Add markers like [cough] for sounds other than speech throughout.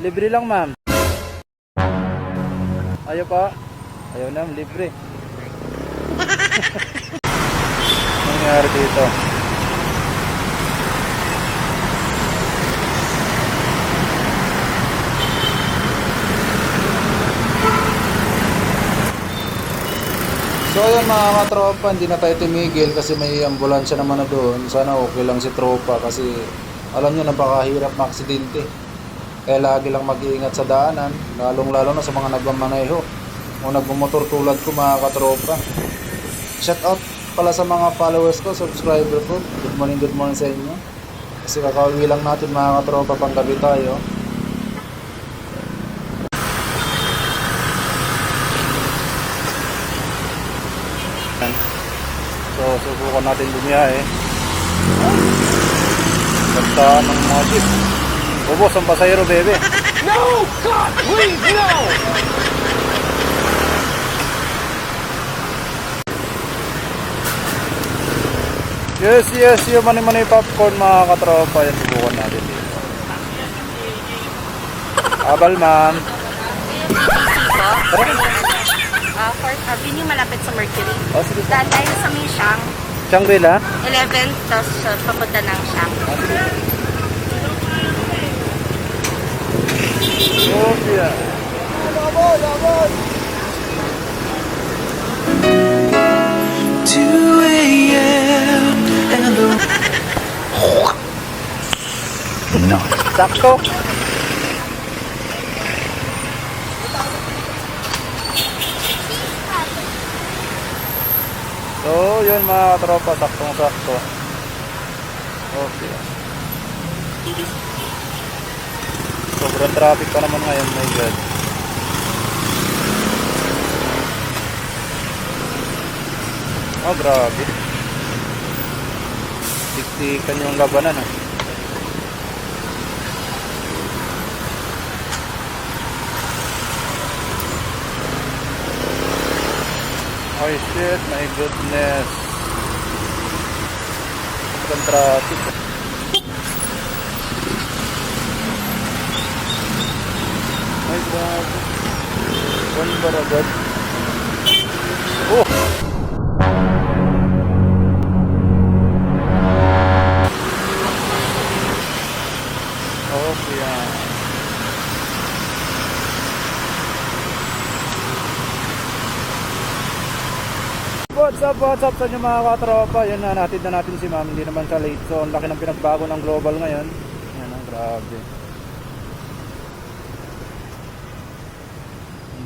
Libre lang, ma'am. Ayaw pa? Ayaw na, libre. [laughs] Nangyari dito? So ayun mga katropa, hindi na tayo tumigil kasi may ambulansya naman na doon. Sana okay lang si tropa kasi alam nyo napakahirap maaksidente. Kaya lagi lang mag-iingat sa daanan, lalong lalo na sa mga nagmamaneho o nagmumotor tulad ko mga katropa. Shout out pala sa mga followers ko, subscriber ko. Good morning, good morning sa inyo. Kasi kakauwi lang natin mga katropa pang gabi tayo. So, subukan natin bumiyahe. Basta ng mga jeep. Ubos ang pasahero, bebe. No! God, please, no! Yes, yes, yung mani-mani popcorn mga katropa. Yan, subukan natin dito. Abal, ma'am. Uh, Fourth Avenue, malapit sa Mercury. Oh, sige. Daan tayo sa may Shang. Shangri-La? 11, tapos uh, papunta ng Shang. Oh, yeah. 2 a.m. and the Sakto. So, yun mga tropa, saktong sakto. Okay. Sobrang traffic pa naman ngayon, my God. Oh, grabe. Tiktikan yung labanan, ha. Oh shit, my goodness. Sobrang traffic. Grabe. One bar agad. Oh, yeah. What's up, what's up sa inyo mga katropa? Yan na, natin na natin si ma'am. Hindi naman siya late. So, ang laki ng pinagbago ng global ngayon. Yan ang grabe.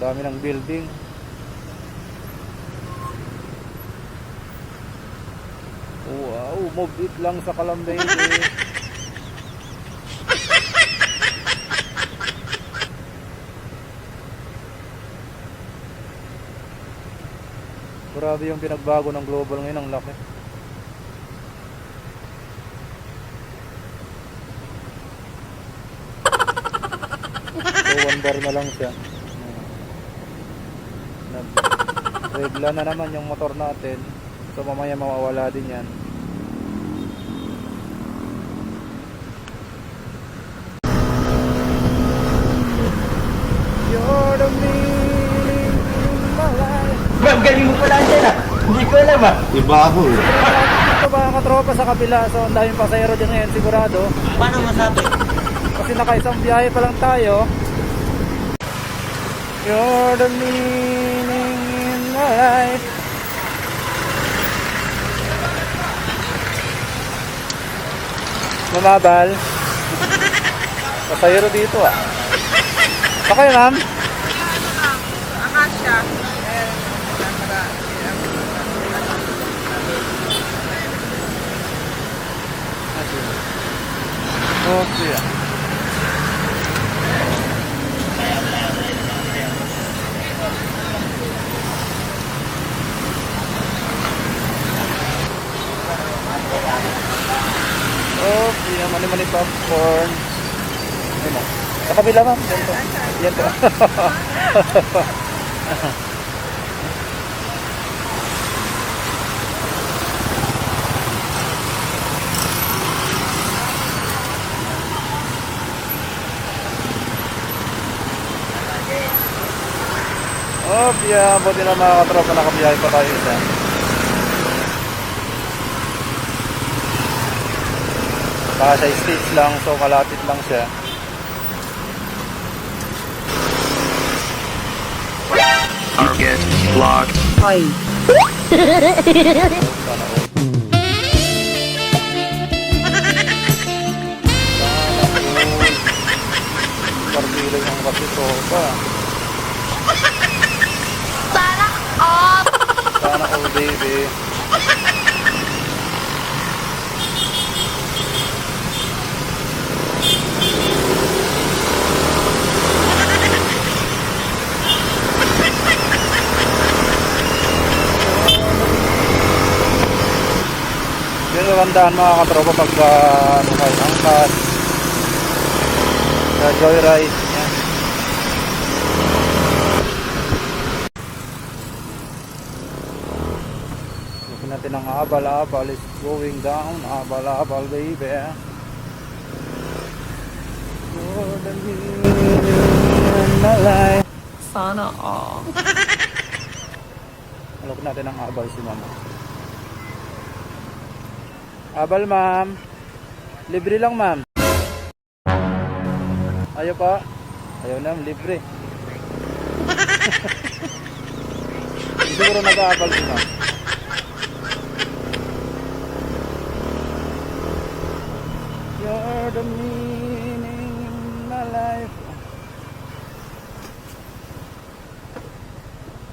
Dami ng building. Wow, move it lang sa Kalambay. [laughs] Grabe yung pinagbago ng global ngayon, ang laki. [laughs] So, one bar na lang siya. Regla na naman yung motor natin. So, mamaya mawawala din yan. You're the meaning in my life. Ma'am, galing mo pala dyan ah. Hindi ko alam ah. Iba ako eh. Ito ba ang katropa sa kabila? So, ang daming pasahero dyan ngayon, sigurado. Paano masabi? Kasi nakaisang biyahe pa lang tayo. You're the meaning in my life. Mamabal. Pasahero dito ah. Okay, ma'am. Akasha. Okay. yung mani-mani popcorn. Ayun na. Sa kabila ma'am. Yan po. Yan po. Oh, yeah, buti na mga katropa nakabiyahe pa tayo dyan. Baka siya stage lang, so kalapit lang siya. Target locked. Sana all. Karbila yung kasi tropa. Sana all! Sana all baby. Tandaan mga katropa pagka ano kayo, angkas, sa joyride, yan. Lookin natin ang abal-abal is going down, abal-abal baby. In my life. Sana all. Lookin natin ang abal si mama. Abal ma'am. Libre lang ma'am. Ayaw pa. Ayaw na, libre. [laughs] Siguro nag-aabal si ma'am. You're the meaning in my life.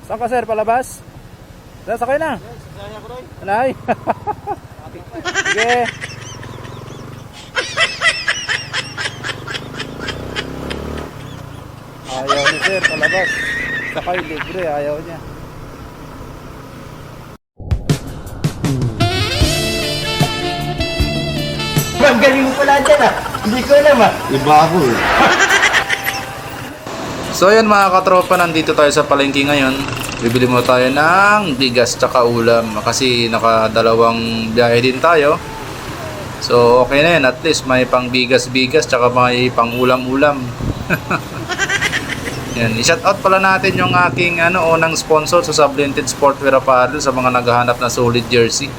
Saan ka sir? Palabas? Saan sakay na? Anay? [laughs] Sige. Ayaw ni sir, palabas. Sakay libre, ayaw niya. Ang galing mo pala dyan ah. Hindi ko alam ah. Iba ako eh. [laughs] So ayan mga katropa, nandito tayo sa palengke ngayon. Bibili mo tayo ng bigas tsaka ulam kasi nakadalawang biyahe din tayo. So okay na yan, at least may pang bigas-bigas tsaka may pang ulam-ulam. [laughs] yan, i-shout out pala natin yung aking ano, unang sponsor sa Sublinted Sportwear Apparel sa mga naghahanap na solid jersey.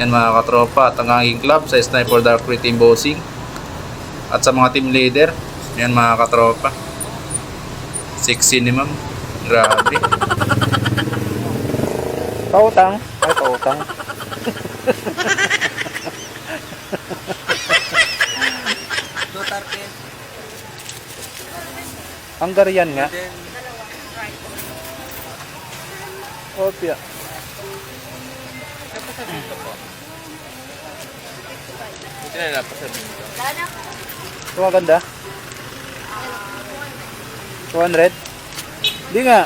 Yan mga katropa at ang aking club sa Sniper Dark Red Team at sa mga team leader. Yan mga katropa. Sexy ni ma'am. Grabe. [laughs] Pautang. Ay, pautang. Hungarian nga. Opya. Ito maganda. 200? Hindi nga.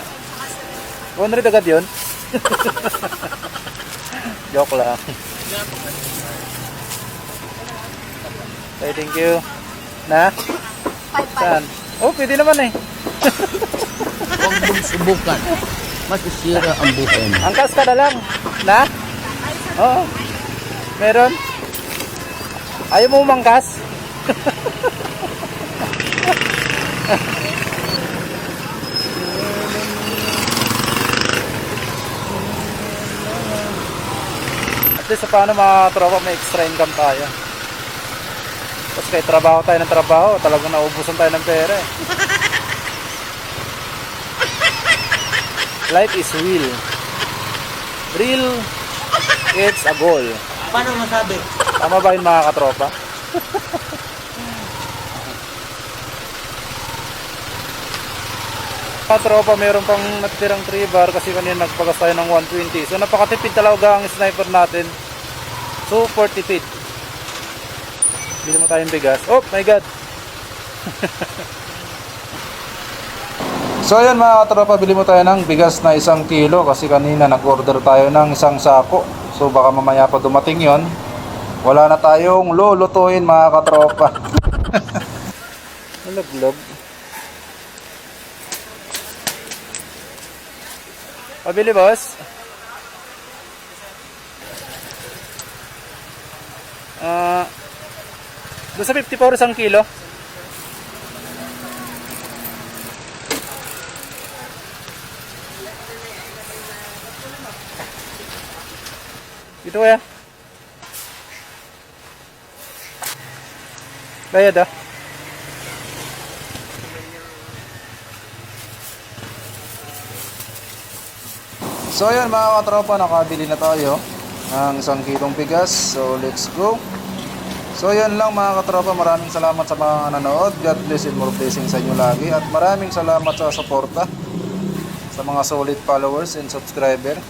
200 agad yun. [laughs] Joke lang. Okay, thank you. Na? Saan? Oh, pwede naman eh. Huwag mong subukan. Masisira ang buhay mo. Angkas ka na lang. Na? Oo. Meron? Ayaw mo umangkas? [laughs] least sa paano mga tropa may extra income tayo. Tapos kahit trabaho tayo ng trabaho, talagang naubusan tayo ng pera eh. Life is real. Real, it's a goal. Paano masabi? Tama ba yun mga katropa? Katropa, meron pang natirang 3 bar kasi kanina nagpagas tayo ng 120. So napakatipid talaga ang sniper natin. Super tipid. Bili mo tayong bigas. Oh my god! [laughs] So ayan mga katropa, bili mo tayo ng bigas na isang kilo kasi kanina nag-order tayo ng isang sako. So baka mamaya pa dumating yon. Wala na tayong lulutuin mga katropa. [laughs] Nalaglag. Pabili, boss. Ah, uh, doon sa 54 isang kilo. Dito kaya? Bayad ah. So ayan mga katropa, nakabili na tayo ng isang kilong bigas. So let's go. So yan lang mga katropa, maraming salamat sa mga nanood. God bless and more blessing sa inyo lagi. At maraming salamat sa suporta sa mga solid followers and subscriber.